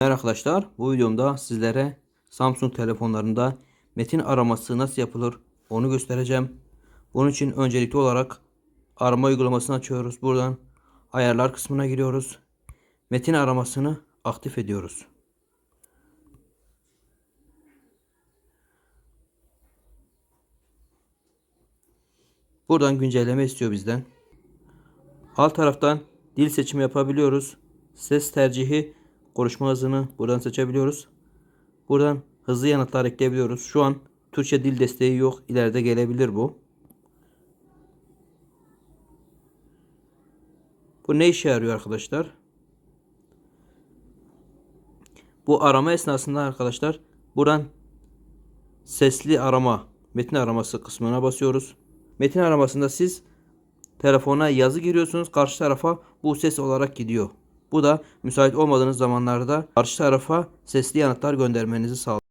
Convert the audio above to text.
arkadaşlar bu videomda sizlere Samsung telefonlarında metin araması nasıl yapılır onu göstereceğim. Bunun için öncelikli olarak arama uygulamasını açıyoruz. Buradan ayarlar kısmına giriyoruz. Metin aramasını aktif ediyoruz. Buradan güncelleme istiyor bizden. Alt taraftan dil seçimi yapabiliyoruz. Ses tercihi, konuşma hızını buradan seçebiliyoruz. Buradan hızlı yanıtlar ekleyebiliyoruz. Şu an Türkçe dil desteği yok. İleride gelebilir bu. Bu ne işe yarıyor arkadaşlar? Bu arama esnasında arkadaşlar buradan sesli arama, metin araması kısmına basıyoruz. Metin aramasında siz telefona yazı giriyorsunuz. Karşı tarafa bu ses olarak gidiyor. Bu da müsait olmadığınız zamanlarda karşı tarafa sesli yanıtlar göndermenizi sağlıyor.